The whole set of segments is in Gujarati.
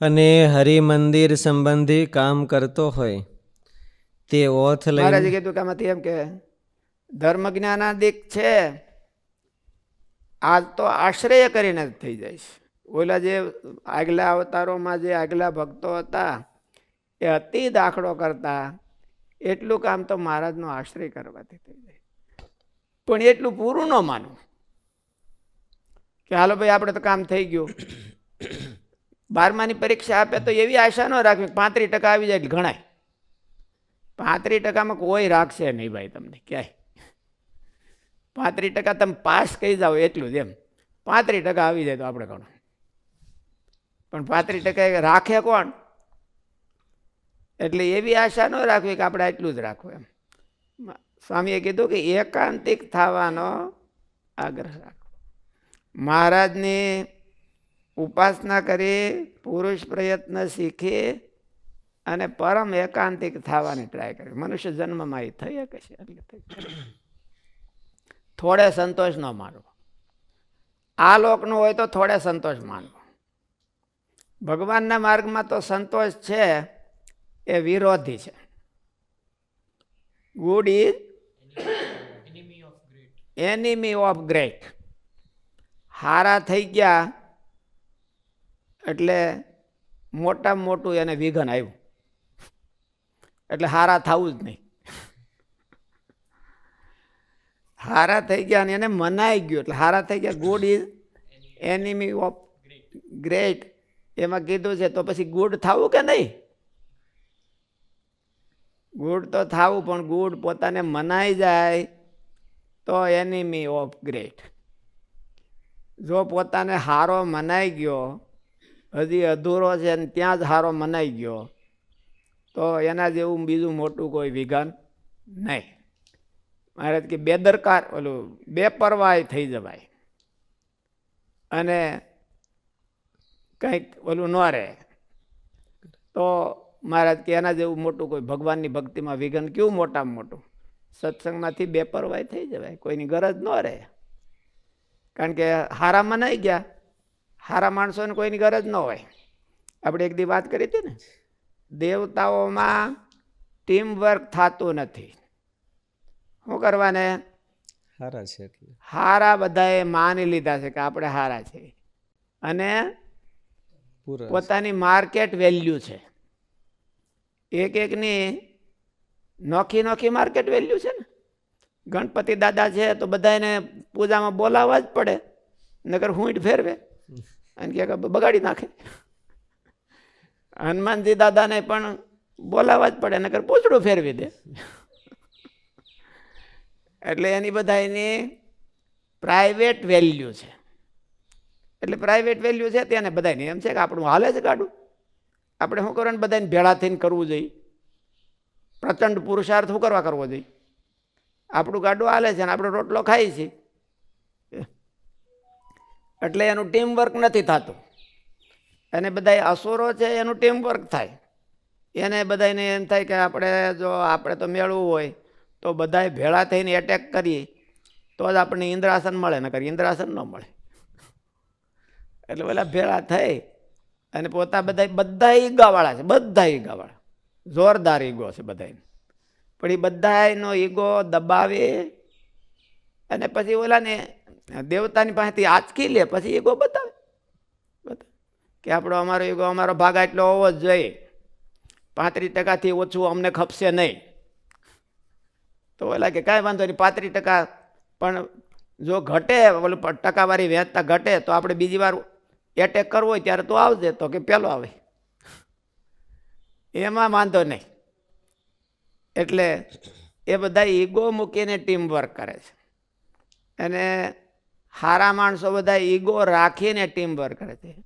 અને હરિમંદિર સંબંધી કામ કરતો હોય, તે ઓથ મહારાજે કીધું કે આમાંથી એમ કે ધર્મ જ્ઞાનાદિક છે આ તો આશ્રય કરીને જ થઈ જાય છે ઓલા જે આગલા અવતારોમાં જે આગલા ભક્તો હતા, એ અતિ દાખલો કરતા, એટલું કામ તો મહારાજનો આશ્રય કરવાથી થઈ જાય. પણ એટલું પૂરું ન માનવું. કે હાલો ભાઈ, આપણે તો કામ થઈ ગયું. બારમાની પરીક્ષા આપે તો એવી આશા ન રાખવી પાંત્રીસ ટકા આવી જાય એટલે ગણાય. પાંત્રીસ ટકામાં કોઈ રાખશે નહીં ભાઈ તમને, ક્યાંય. પાંત્રીસ ટકા તમે પાસ કહી જાઓ એટલું જ એમ. પાંત્રીસ ટકા આવી જાય તો આપણે ઘણું પણ પાંત્રીસ ટકા રાખે કોણ? એટલે એવી આશા ન રાખવી કે આપણે એટલું જ રાખવું એમ. સ્વામીએ કીધું કે એકાંતિક થવાનો આગ્રહ રાખવો. મહારાજની ઉપાસના કરી પુરુષ પ્રયત્ન શીખી અને પરમ એકાંતિક થવાની ટ્રાય કરી. મનુષ્ય જન્મમાં એ થઈ શકે છે એટલે થોડે સંતોષ ન માનવો. આ લોકનું હોય તો થોડે સંતોષ માનવો. ભગવાનના માર્ગમાં તો સંતોષ છે એ વિરોધી છે. Good is enemy of great હારા થઈ ગયા એટલે મોટામાં મોટું એને વિઘન આવ્યું. એટલે હારા થવું જ નહીં. હારા થઈ ગયા અને એને મનાઈ ગયું. એટલે હારા થઈ ગયા. Good is enemy of great એમાં કીધું છે, તો પછી ગુડ થવું કે નહીં? ગુડ તો થવું, પણ ગુડ પોતાને મનાઈ જાય તો એનિમી ઓફ ગ્રેટ જો પોતાને હારો મનાઈ ગયો હજી અધૂરો છે અને ત્યાં જ હારો મનાઈ ગયો. તો એના જેવું બીજું મોટું કોઈ વિઘન નહીં. મહારાજ કે બેદરકાર, ઓલું બેપરવાય થઈ જવાય. અને કંઈક ઓલું ન રહે. તો મહારાજ કે એના જેવું મોટું કોઈ ભગવાનની ભક્તિમાં વિઘન કેવું મોટામાં મોટું? સત્સંગમાંથી બેપરવાય થઈ જવાય, કોઈની ગરજ ન રહે. કારણ કે હારા મનાઈ ગયા. હારા માણસોને કોઈની ગરજ ન હોય. આપણે એક દી વાત કરી હતી ને દેવતાઓમાં ટીમ વર્ક થતું નથી. શું કરવાને? સારા છે હારા બધાએ માની લીધા છે કે આપણે હારા છે. અને પોતાની માર્કેટ વેલ્યુ છે. એક એકની નોખી નોખી માર્કેટ વેલ્યુ છે ને. ગણપતિ દાદા છે તો બધાને પૂજામાં બોલાવવા જ પડે. નગર હુંટ ફેરવે. અને કે બગાડી નાખે. હનુમાનજી દાદાને પણ બોલાવવા જ પડે, નકર પૂછડું ફેરવી દે. એટલે એની બધા એની પ્રાઇવેટ વેલ્યુ છે. એટલે પ્રાઇવેટ વેલ્યુ છે તેને બધાની એમ છે કે આપણું હાલે છે ગાડું. આપણે શું કરવાનું? બધાને ભેળા થઈને કરવું જોઈએ. પ્રચંડ પુરુષાર્થ શું કરવા કરવો જોઈએ? આપણું ગાડું હાલે છે અને આપણો રોટલો ખાઈ છે એટલે એનું ટીમ વર્ક નથી થતું. અને બધા અસુરો છે, એનું ટીમવર્ક થાય. એને બધાને એમ થાય કે આપણે જો આપણે તો મેળવું હોય, તો બધાએ ભેળા થઈને એટેક કરીએ, તો જ આપણને ઇન્દ્રાસન મળે, નકર ઇન્દ્રાસન ન મળે. એટલે પેલા ભેળા થઈ અને પોતા બધા બધા ઈગાવાળા છે બધા ઈગાવાળા. જોરદાર ઈગો છે બધાને પણ એ બધાનો ઈગો દબાવે, અને પછી ઓલાને દેવતાની પાસેથી આંચકી લે પછી ઈગો બતાવે. બતાવે. કે આપણો અમારો ઈગો અમારો ભાગ એટલો હોવો જ જોઈએ. પાંત્રીસ ટકાથી ઓછું અમને ખપશે નહીં. તો ઓલા કે કાંઈ વાંધો નહીં, પાંત્રીસ ટકા પણ જો ઘટે, ઓલું ટકાવારી વહેંચતા ઘટે, તો આપણે બીજી વાર એટેક કરવો હોય ત્યારે તો આવજે, તો કે પેલો આવે. એમાં વાંધો નહીં. એટલે એ બધા ઈગો મૂકીને ટીમ વર્ક કરે છે. અને હારા માણસો બધા ઈગો રાખીને ટીમ વર્ક કરે છે.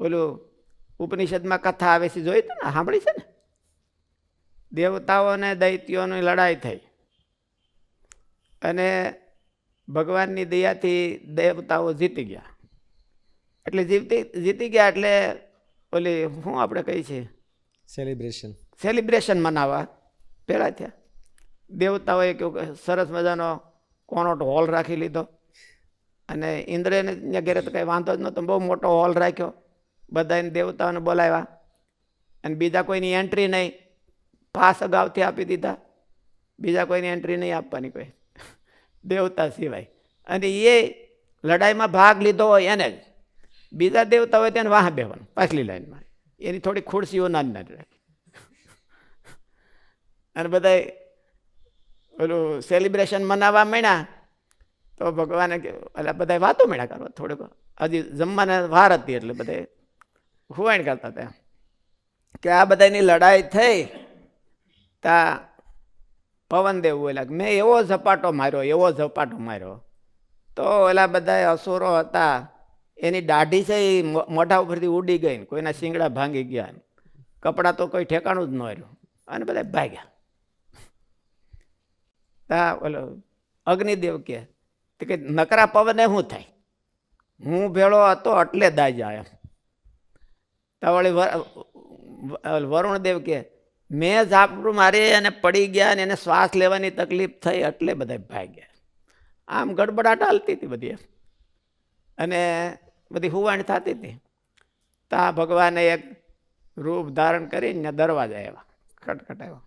ઓલું ઉપનિષદમાં કથા આવે છે જોઈ તો ને સાંભળી છે ને? દેવતાઓ અને દૈત્યોની લડાઈ થઈ. અને ભગવાનની દયાથી દેવતાઓ જીતી ગયા. એટલે જીતી જીતી ગયા એટલે ઓલી શું આપણે કહી છે સેલિબ્રેશન સેલિબ્રેશન મનાવવા. પહેલાં થયા. દેવતાઓએ કેવું કે સરસ મજાનો કોનોટ હોલ રાખી લીધો. અને ઇન્દ્રને ઘેરે તો કંઈ વાંધો જ નહોતો. બહુ મોટો હોલ રાખ્યો. બધાને દેવતાઓને બોલાવ્યા. અને બીજા કોઈની એન્ટ્રી નહીં. પાસ અગાઉથી આપી દીધા. બીજા કોઈની એન્ટ્રી નહીં આપવાની કોઈ. દેવતા સિવાય. અને એ લડાઈમાં ભાગ લીધો હોય એને જ. બીજા દેવતા હોય તેને વાહ બેવાનું પાછલી લાઈનમાં એની થોડી ખુરશીઓ નાની નાની રાખી. અને બધા પેલું સેલિબ્રેશન મનાવવા માંડ્યા. તો ભગવાને એટલે બધા વાતો મેળ્યા કરવા થોડુંક. હજી જમવાને વાર હતી એટલે બધે હુવાણ કરતા હતા. કે આ બધાની લડાઈ થઈ, તા પવનદેવ બોલ્યા મેં એવો ઝપાટો માર્યો, એવો ઝપાટો માર્યો. તો ઓલા બધા અસુરો હતા. એની દાઢી છે એ મોઢા ઉપરથી ઉડી ગઈ ને કોઈના શિંગડા ભાંગી ગયા ને. કપડાં તો કોઈ ઠેકાણું જ ન રહ્યું. અને બધા ભાગ્યા. તા ઓલો અગ્નિદેવ કે તો કે નકરા પવને શું થાય? હું ભેળો હતો એટલે દાજા એમ તો વળી વરુણદેવ કે, મેં ઝાપડું મારી અને પડી ગયા અને એને શ્વાસ લેવાની તકલીફ થઈ એટલે બધા ભાગ્યા. આમ ગડબડાટ હાલતી હતી બધી અને બધી હુવાણ થતી હતી. તા ભગવાને એક રૂપ ધારણ કરીને દરવાજા આવ્યા ખટખટાવ્યો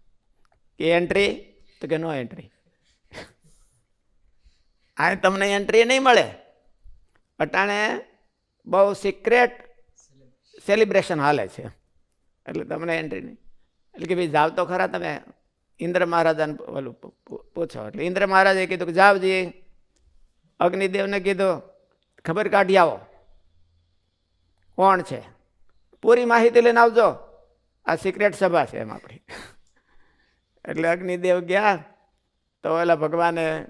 કે એન્ટ્રી તો કે નો એન્ટ્રી આ તમને એન્ટ્રી નહીં મળે. અટાણે બહુ સિક્રેટ સેલિબ્રેશન હાલે છે. એટલે તમને એન્ટ્રી નહીં. એટલે કે ભાઈ જાવ તો ખરા તમે ઇન્દ્ર મહારાજાને ઓલું પૂછો. એટલે ઇન્દ્ર મહારાજે કીધું કે જાવજી અગ્નિદેવને કીધું, ખબર કાઢી આવો. કોણ છે? પૂરી માહિતી લઈને આવજો. આ સિક્રેટ સભા છે એમ આપણી. એટલે અગ્નિદેવ ગયા તો ઓલા ભગવાને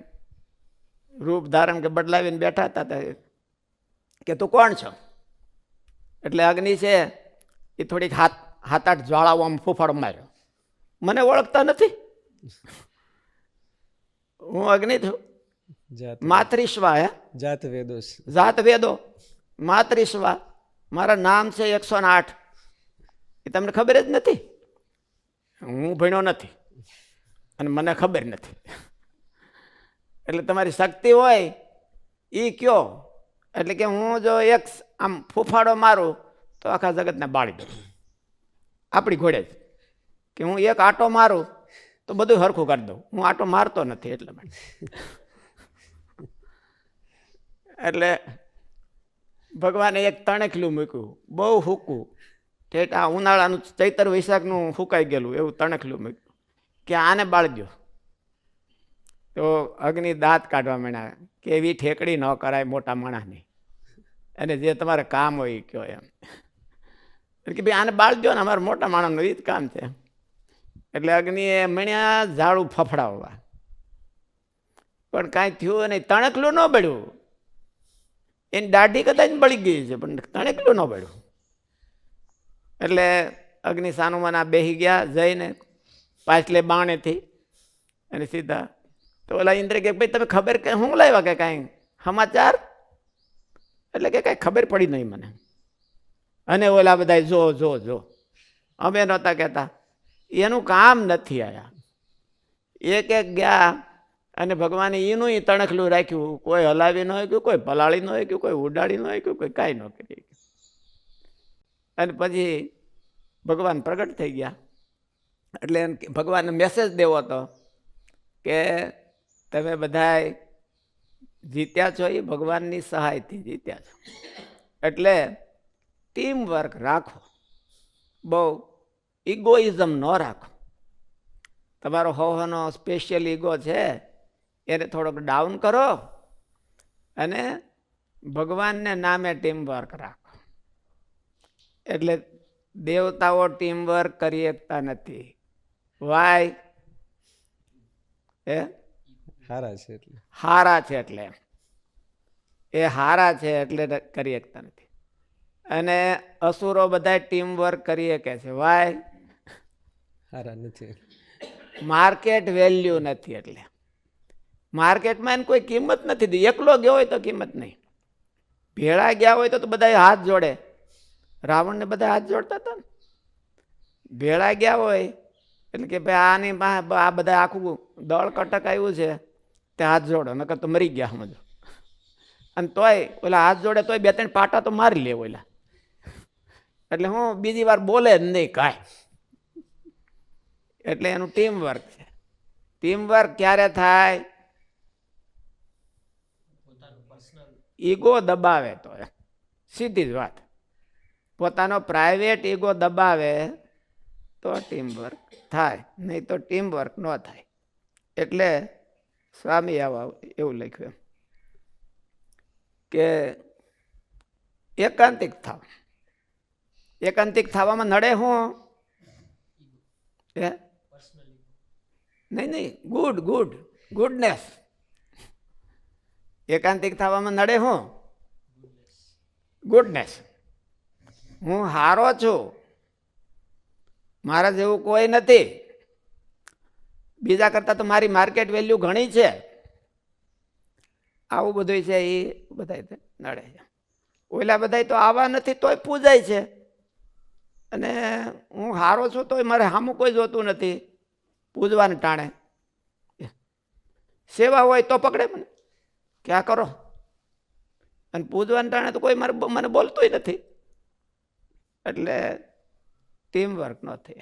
રૂપ ધારણ કે બદલાવીને બેઠા હતા કે તું કોણ છો? એટલે અગ્નિ છે એ થોડીક હાથ હાથ આઠ જ્વાળાઓ આમ ફૂફાડ માર્યો. મને ઓળખતા નથી. હું અગ્નિ છું. જાત માતૃશ્વા હે? જાત વેદો જાત વેદો. માતૃશ્વા મારા નામ છે એકસો ને આઠ. એ તમને ખબર જ નથી? હું ભણ્યો નથી. અને મને ખબર નથી. એટલે તમારી શક્તિ હોય એ કયો? એટલે કે હું જો એક આમ ફૂફાડો મારું, તો આખા જગતને બાળી દઉં. આપણી ઘોડે જ. કે હું એક આટો મારું, તો બધું હરખું કરી દઉં. હું આટો મારતો નથી એટલે માટે એટલે ભગવાને એક તણેખલું મૂક્યું. બહુ હૂકું. ઠેઠ આ ઉનાળાનું ચૈતર વૈશાખનું ફૂંકાઈ ગયેલું, એવું તણેખલું મૂક્યું. કે આને બાળી દો તો અગ્નિ દાંત કાઢવા માંડ્યા. કે એવી ઠેકડી ન કરાય મોટા માણસની. અને જે તમારે કામ હોય કયો એમ. કે ભાઈ આને બાળજો ને, અમારે મોટા માણસનું એ જ કામ છે. એટલે અગ્નિએ મણ્યા ઝાડું ફફડાવવા. પણ કાંઈ થયું નહીં, તણકલું ન બળ્યું. એની દાઢી કદાચ બળી ગઈ છે, પણ તણકલું ન બળ્યું. એટલે અગ્નિ સાનુમાના બેહી ગયા જઈને પાછલે બાણેથી અને સીધા તો ઓલા ઇન્દ્ર કે, ભાઈ, તમે ખબર કે, હું લાવ્યા કે કાંઈ? સમાચાર? એટલે કે કાંઈ ખબર પડી નહીં મને. અને ઓલા બધા જો જો જો. અમે નહોતા કહેતા. એનું કામ નથી આયા. એક એક ગયા અને ભગવાને એનું એ તણખલું રાખ્યું. કોઈ હલાવી ન હોય કોઈ પલાળી ન હોય કોઈ ઉડાડી ન હોય કોઈ કાંઈ ન કરી અને પછી ભગવાન પ્રગટ થઈ ગયા. એટલે ભગવાનને મેસેજ દેવો હતો કે તમે બધાય જીત્યા છો એ ભગવાનની સહાયથી જીત્યા છો. એટલે ટીમ વર્ક રાખો. બહુ ઇગોઇઝમ ન રાખો. તમારો હોવાનો સ્પેશિયલ ઈગો છે, એને થોડોક ડાઉન કરો અને ભગવાનને નામે ટીમ વર્ક રાખો. એટલે દેવતાઓ ટીમ વર્ક કરી શકતા નથી. વાય એ હારા છે એટલે. હારા છે એટલે. એ હારા છે એટલે કરી શકતા નથી. અને અસુરો બધા ટીમ વર્ક કરી શકે છે. વાય હારા નથી માર્કેટ વેલ્યુ નથી એટલે. માર્કેટમાં એને કોઈ કિંમત નથી એકલો ગયો હોય તો કિંમત નહીં. ભેળા ગયા હોય તો તો બધા હાથ જોડે. રાવણને બધા હાથ જોડતા હતા ને. ભેળા ગયા હોય એટલે કે ભાઈ આની આ બધા આખું દળ કટક આવ્યું છે. તે હાથ જોડો, નકર તો મરી ગયા સમજો. અને તોય, ઓલા હાથ જોડે તોય બે ત્રણ પાટા તો મારી લે ઓલા. એટલે હું બીજી વાર બોલે જ નહીં કાંઈ. એટલે એનું ટીમ વર્ક છે. ટીમ વર્ક ક્યારે થાય? ઈગો દબાવે તો સીધી જ વાત. પોતાનો પ્રાઇવેટ ઈગો દબાવે તો ટીમ વર્ક થાય. નહીં તો ટીમ વર્ક ન થાય. એટલે સ્વામી આવા એવું લખ્યું કે એકાંતિક થાવ. એકાંતિક થવામાં નડે હું? હે? નહીં નહીં. ગુડ ગુડ ગુડનેસ એકાંતિક થવામાં નડે હું? ગુડનેસ હું હારો છું. મારા જેવું કોઈ નથી. બીજા કરતાં તો મારી માર્કેટ વેલ્યુ ઘણી છે. આવું બધું છે એ બધા નડે છે. ઓલા બધા તો આવા નથી, તોય પૂજાય છે. અને હું હારો છું, તોય મારે સામું કોઈ જોતું નથી. પૂજવાને ટાણે. સેવા હોય તો પકડે મને. કે આ કરો. અને પૂજવાને ટાણે તો કોઈ મારે મને બોલતોય નથી. એટલે ટીમ વર્ક ન થઈ